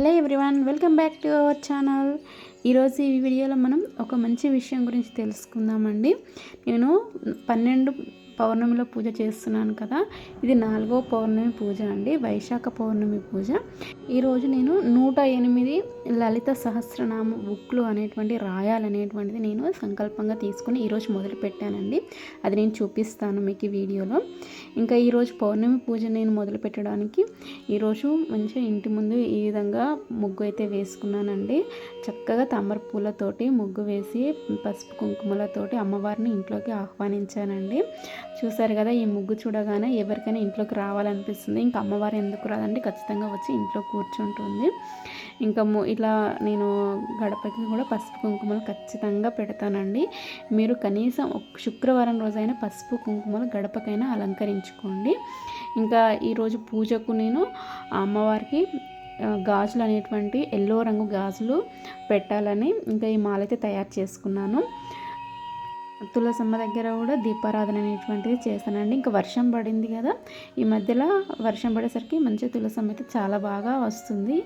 Hello everyone welcome back to our channel. ఈరోజు ఈ వీడియోలో మనం ఒక మంచి విషయం గురించి తెలుసుకుందామండి. నేను పన్నెండు పౌర్ణమిలో పూజ చేస్తున్నాను కదా ఇది నాలుగో పౌర్ణమి పూజ అండి వైశాఖ పౌర్ణమి పూజ. ఈరోజు నేను నూట ఎనిమిది లలిత సహస్రనామ బుక్లు అనేటువంటి రాయాలనేటువంటిది నేను సంకల్పంగా తీసుకుని ఈరోజు మొదలు పెట్టానండి. అది నేను చూపిస్తాను మీకు ఈ వీడియోలో. ఇంకా ఈరోజు పౌర్ణమి పూజ నేను మొదలు పెట్టడానికి ఈరోజు మంచిగా ఇంటి ముందు ఈ విధంగా ముగ్గు అయితే వేసుకున్నానండి. చక్కగా తామర పూలతోటి ముగ్గు వేసి పసుపు కుంకుమలతోటి అమ్మవారిని ఇంట్లోకి ఆహ్వానించానండి. చూసారు కదా ఈ ముగ్గు చూడగానే ఎవరికైనా ఇంట్లోకి రావాలనిపిస్తుంది. ఇంకా అమ్మవారు ఎందుకు రాదండి? ఖచ్చితంగా వచ్చి ఇంట్లో కూర్చుంటుంది. ఇంకా ఇలా నేను గడపకి కూడా పసుపు కుంకుమలు ఖచ్చితంగా పెడతానండి. మీరు కనీసం శుక్రవారం రోజైనా పసుపు కుంకుమలు గడపకైనా అలంకరించుకోండి. ఇంకా ఈరోజు పూజకు నేను అమ్మవారికి గాజులు అనేటువంటి ఎల్లో రంగు గాజులు పెట్టాలని ఇంకా ఈ మాలైతే తయారు చేసుకున్నాను. తులసమ్మ దగ్గర కూడా దీపారాధన అనేటువంటిది చేస్తానండి. ఇంకా వర్షం పడింది కదా ఈ మధ్యలో వర్షం పడేసరికి మంచి తులసమ్మ అయితే చాలా బాగా వస్తుంది.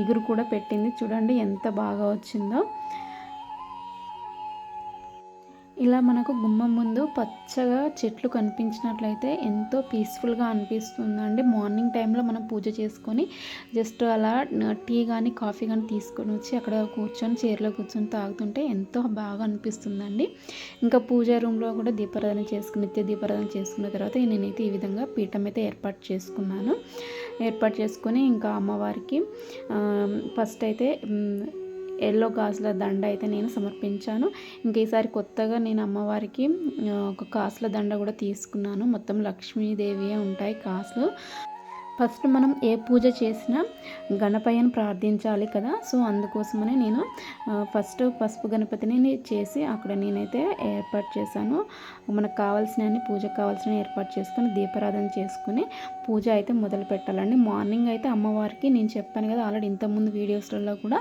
ఇగురు కూడా పెట్టింది. చూడండి ఎంత బాగా వచ్చిందో. ఇలా మనకు గుమ్మం ముందు పచ్చగా చెట్లు కనిపించినట్లయితే ఎంతో పీస్ఫుల్గా అనిపిస్తుందండి మార్నింగ్ టైంలో మనం పూజ చేసుకొని జస్ట్ అలా టీ కానీ కాఫీ కానీ తీసుకొని వచ్చి అక్కడ కూర్చొని చీరలో కూర్చొని తాగుతుంటే ఎంతో బాగా అనిపిస్తుందండి. ఇంకా పూజ రూమ్లో కూడా దీపారాధన చేసుకుని నిత్య దీపారాధన చేసుకున్న తర్వాత నేనైతే ఈ విధంగా పీఠం అయితే ఏర్పాటు చేసుకున్నాను. ఏర్పాటు చేసుకొని ఇంకా అమ్మవారికి ఫస్ట్ అయితే ఎల్లో గాజుల దండ అయితే నేను సమర్పించాను. ఇంక ఈసారి కొత్తగా నేను అమ్మవారికి ఒక కాసుల దండ కూడా తీసుకున్నాను. మొత్తం లక్ష్మీదేవి ఉంటాయి కాసులు. ఫస్ట్ మనం ఏ పూజ చేసినా గణపయ్యను ప్రార్థించాలి కదా. సో అందుకోసమనే నేను ఫస్ట్ పసుపు గణపతిని చేసి అక్కడ నేనైతే ఏర్పాటు చేశాను. మనకు కావాల్సిన పూజకు కావాల్సిన ఏర్పాటు చేసుకొని దీపారాధన చేసుకుని పూజ అయితే మొదలు పెట్టాలండి. మార్నింగ్ అయితే అమ్మవారికి నేను చెప్పాను కదా ఆల్రెడీ ఇంతకుముందు వీడియోస్లలో కూడా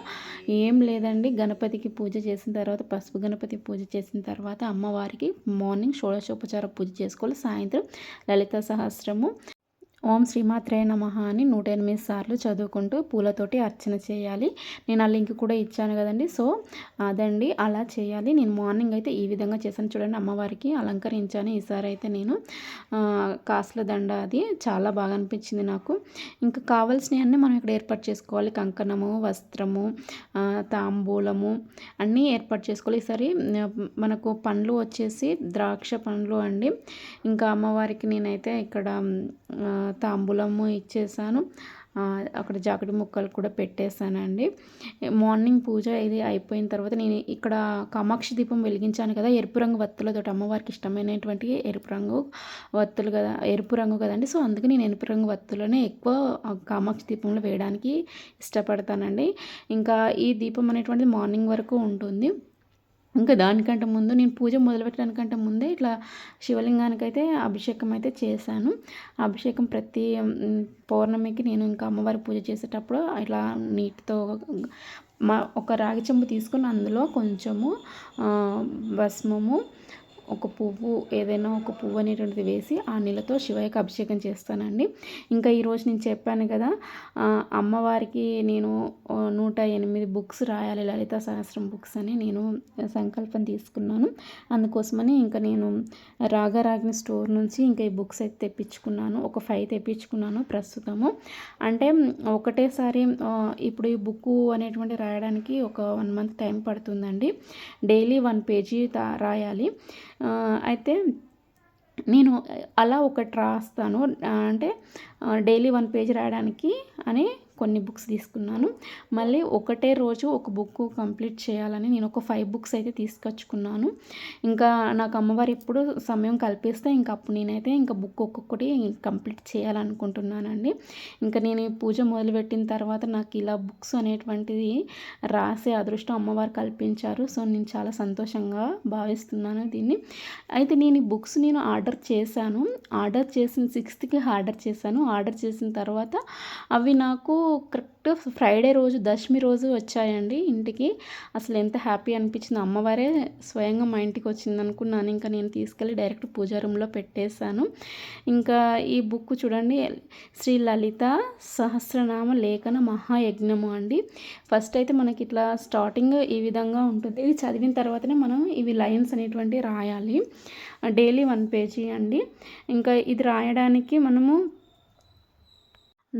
ఏం లేదండి. గణపతికి పూజ చేసిన తర్వాత పసుపు గణపతి పూజ చేసిన తర్వాత అమ్మవారికి మార్నింగ్ షోడశోపచార పూజ చేసుకోవాలి. సాయంత్రం లలిత సహస్రము ఓం శ్రీమాత్రే నమ అని నూట ఎనిమిది సార్లు చదువుకుంటూ పూలతోటి అర్చన చేయాలి. నేను ఆ లింక్ కూడా ఇచ్చాను కదండి. సో అదండి. అలా చేయాలి. నేను మార్నింగ్ అయితే ఈ విధంగా చేశాను. చూడండి అమ్మవారికి అలంకరించాను. ఈసారి అయితే నేను కాసుల దండ అది చాలా బాగా అనిపించింది నాకు. ఇంకా కావాల్సినవన్నీ మనం ఇక్కడ ఏర్పాటు చేసుకోవాలి. కంకణము వస్త్రము తాంబూలము అన్నీ ఏర్పాటు చేసుకోవాలి. ఈసారి మనకు పండ్లు వచ్చేసి ద్రాక్ష పండ్లు అండి. ఇంకా అమ్మవారికి నేనైతే ఇక్కడ తాంబూలము ఇచ్చేసాను. అక్కడ జాకెట్ ముక్కలు కూడా పెట్టేశానండి. మార్నింగ్ పూజ ఇది అయిపోయిన తర్వాత నేను ఇక్కడ కామాక్షి దీపం వెలిగించాను కదా ఎరుపు రంగు వత్తులతో అమ్మవారికి ఇష్టమైనటువంటి ఎరుపు రంగు వత్తులు కదా ఎరుపు రంగు కదండి. సో అందుకే నేను ఎరుపు రంగు వత్తులనే ఎక్కువ కామాక్షి దీపంలో వేయడానికి ఇష్టపడతానండి. ఇంకా ఈ దీపం అనేటువంటిది మార్నింగ్ వరకు ఉంటుంది. ఇంకా దానికంటే ముందు నేను పూజ మొదలుపెట్టడానికంటే ముందే ఇట్లా శివలింగానికైతే అభిషేకం అయితే చేశాను అభిషేకం ప్రతి పౌర్ణమికి నేను ఇంకా అమ్మవారి పూజ చేసేటప్పుడు ఇట్లా నీటితో మా ఒక రాగి చెంబు తీసుకొని అందులో కొంచెము భస్మము ఒక పువ్వు ఏదైనా ఒక పువ్వు అనేటువంటిది వేసి ఆ నీళ్ళతో శివయ్యకి అభిషేకం చేస్తానండి. ఇంకా ఈరోజు నేను చెప్పాను కదా అమ్మవారికి నేను నూట ఎనిమిది బుక్స్ రాయాలి లలిత సహస్రం బుక్స్ అని నేను సంకల్పం తీసుకున్నాను. అందుకోసమని ఇంకా నేను రాగారాగిని స్టోర్ నుంచి ఇంకా ఈ బుక్స్ అయితే తెప్పించుకున్నాను. ఒక ఫైవ్ తెప్పించుకున్నాను ప్రస్తుతము. అంటే ఒకటేసారి ఇప్పుడు ఈ బుక్ అనేటువంటి రాయడానికి ఒక వన్ మంత్ టైం పడుతుందండి. డైలీ వన్ పేజీ రాయాలి. అయితే నేను అలా ఒకటి రాస్తాను. అంటే డైలీ వన్ పేజ్ రాయడానికి అని కొన్ని బుక్స్ తీసుకున్నాను. మళ్ళీ ఒకటే రోజు ఒక బుక్ కంప్లీట్ చేయాలని నేను ఒక ఫైవ్ బుక్స్ అయితే తీసుకొచ్చుకున్నాను. ఇంకా నాకు అమ్మవారు ఎప్పుడు సమయం కల్పిస్తే ఇంకా అప్పుడు నేనైతే ఇంకా బుక్ ఒక్కొక్కటి కంప్లీట్ చేయాలనుకుంటున్నానండి. ఇంకా నేను ఈ పూజ మొదలుపెట్టిన తర్వాత నాకు ఇలా బుక్స్ అనేటువంటిది రాసే అదృష్టం అమ్మవారు కల్పించారు. సో నేను చాలా సంతోషంగా భావిస్తున్నాను దీన్ని. అయితే నేను ఈ బుక్స్ నేను ఆర్డర్ చేశాను. ఆర్డర్ చేసిన సిక్స్త్కి ఆర్డర్ చేశాను. ఆర్డర్ చేసిన తర్వాత అవి నాకు కరెక్ట్ ఫ్రైడే రోజు దశమి రోజు వచ్చాయండి ఇంటికి. అసలు ఎంత హ్యాపీ అనిపించింది. అమ్మవారే స్వయంగా మా ఇంటికి వచ్చింది అనుకున్నాను. ఇంకా నేను తీసుకెళ్ళి డైరెక్ట్ పూజా రూమ్లో పెట్టేశాను. ఇంకా ఈ బుక్ చూడండి. శ్రీ లలిత సహస్రనామ లేఖన మహాయజ్ఞము అండి. ఫస్ట్ అయితే మనకి ఇట్లా స్టార్టింగ్ ఈ విధంగా ఉంటుంది. ఇది చదివిన తర్వాతనే మనం ఇవి లైన్స్ అనేటువంటి రాయాలి. డైలీ వన్ పేజీ అండి. ఇంకా ఇది రాయడానికి మనము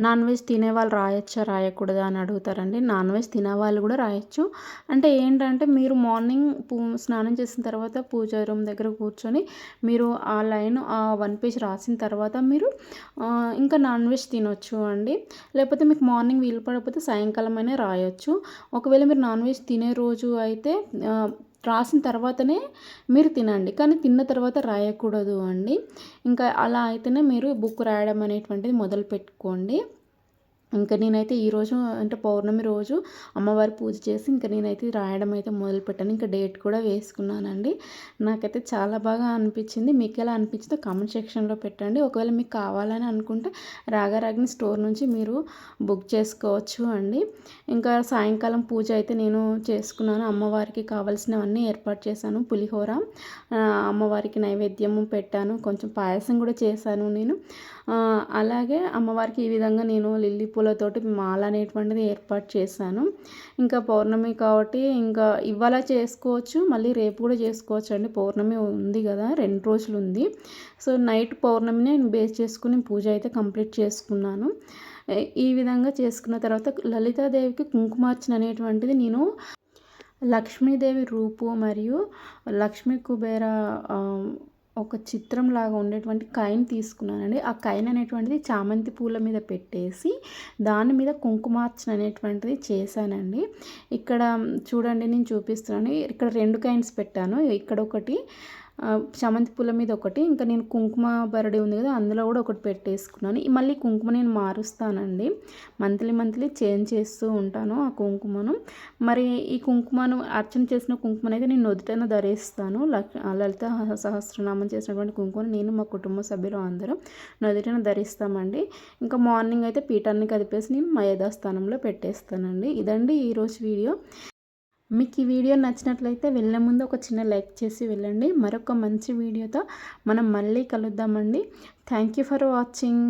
నాన్ వెజ్ తినేవాళ్ళు రాయొచ్చా రాయకూడదా అని అడుగుతారండి. నాన్ వెజ్ తినేవాళ్ళు కూడా రాయొచ్చు. అంటే ఏంటంటే మీరు మార్నింగ్ పూ స్నానం చేసిన తర్వాత పూజ రూమ్ దగ్గర కూర్చొని మీరు ఆ లైన్ ఆ వన్ పేజ్ రాసిన తర్వాత మీరు ఇంకా నాన్ వెజ్ తినొచ్చు అండి. లేకపోతే మీకు మార్నింగ్ వీలు పడకపోతే సాయంకాలం అయినా రాయొచ్చు. ఒకవేళ మీరు నాన్ వెజ్ తినే రోజు అయితే రాసిన తర్వాతనే మీరు తినండి. కానీ తిన్న తర్వాత రాయకూడదు అండి. ఇంకా అలా అయితేనే మీరు బుక్ రాయడం అనేటువంటిది మొదలు పెట్టుకోండి ఇంకా నేనైతే ఈరోజు అంటే పౌర్ణమి రోజు అమ్మవారి పూజ చేసి ఇంకా నేనైతే రాయడం అయితే మొదలుపెట్టాను ఇంకా డేట్ కూడా వేసుకున్నానండి. నాకైతే చాలా బాగా అనిపించింది. మీకు ఎలా అనిపించిందో కామెంట్ సెక్షన్లో పెట్టండి. ఒకవేళ మీకు కావాలని అనుకుంటే రాగారాగిని స్టోర్ నుంచి మీరు బుక్ చేసుకోవచ్చు అండి. ఇంకా సాయంకాలం పూజ అయితే నేను చేసుకున్నాను. అమ్మవారికి కావాల్సినవన్నీ ఏర్పాటు చేశాను. పులిహోర అమ్మవారికి నైవేద్యము పెట్టాను. కొంచెం పాయసం కూడా చేశాను నేను. అలాగే అమ్మవారికి ఈ విధంగా నేను లిల్లీ పూలతోటి మాల అనేటువంటిది ఏర్పాటు చేశాను. ఇంకా పౌర్ణమి కాబట్టి ఇంకా ఇవాళ చేసుకోవచ్చు మళ్ళీ రేపు కూడా చేసుకోవచ్చు అండి. పౌర్ణమి ఉంది కదా రెండు రోజులు ఉంది. సో నైట్ పౌర్ణమిని నేను బేస్ చేసుకుని పూజ అయితే కంప్లీట్ చేసుకున్నాను. ఈ విధంగా చేసుకున్న తర్వాత లలితాదేవికి కుంకుమార్చన అనేటువంటిది నేను లక్ష్మీదేవి రూపు మరియు లక్ష్మీ కుబేర ఒక చిత్రం లాగా ఉండేటువంటి కైన్ తీసుకున్నానండి. ఆ కైన్ అనేటువంటిది చామంతి పూల మీద పెట్టేసి దాని మీద కుంకుమార్చన అనేటువంటిది చేశానండి. ఇక్కడ చూడండి నేను చూపిస్తున్నాను. ఇక్కడ రెండు కైన్స్ పెట్టాను. ఇక్కడ ఒకటి చామంతి పూల మీద ఒకటి ఇంకా నేను కుంకుమ బరడి ఉంది కదా అందులో కూడా ఒకటి పెట్టేసుకున్నాను. మళ్ళీ కుంకుమ నేను మారుస్తానండి. మంత్లీ మంత్లీ చేంజ్ చేస్తూ ఉంటాను ఆ కుంకుమను. మరి ఈ కుంకుమను అర్చన చేసిన కుంకుమను అయితే నేను నొదుటన ధరిస్తాను. లలిత సహస్రనామం చేసినటువంటి కుంకుమను నేను మా కుటుంబ సభ్యులు అందరం నొదుటన ధరిస్తామండి. ఇంకా మార్నింగ్ అయితే పీఠాన్ని కదిపేసి నేను మా యథాస్థానంలో పెట్టేస్తానండి. ఇదండి ఈరోజు వీడియో. మీకు ఈ వీడియో నచ్చినట్లయితే వెళ్ళే ముందు ఒక చిన్న లైక్ చేసి వెళ్ళండి. మరొక మంచి వీడియోతో మనం మళ్ళీ కలుద్దామండి. Thank you for watching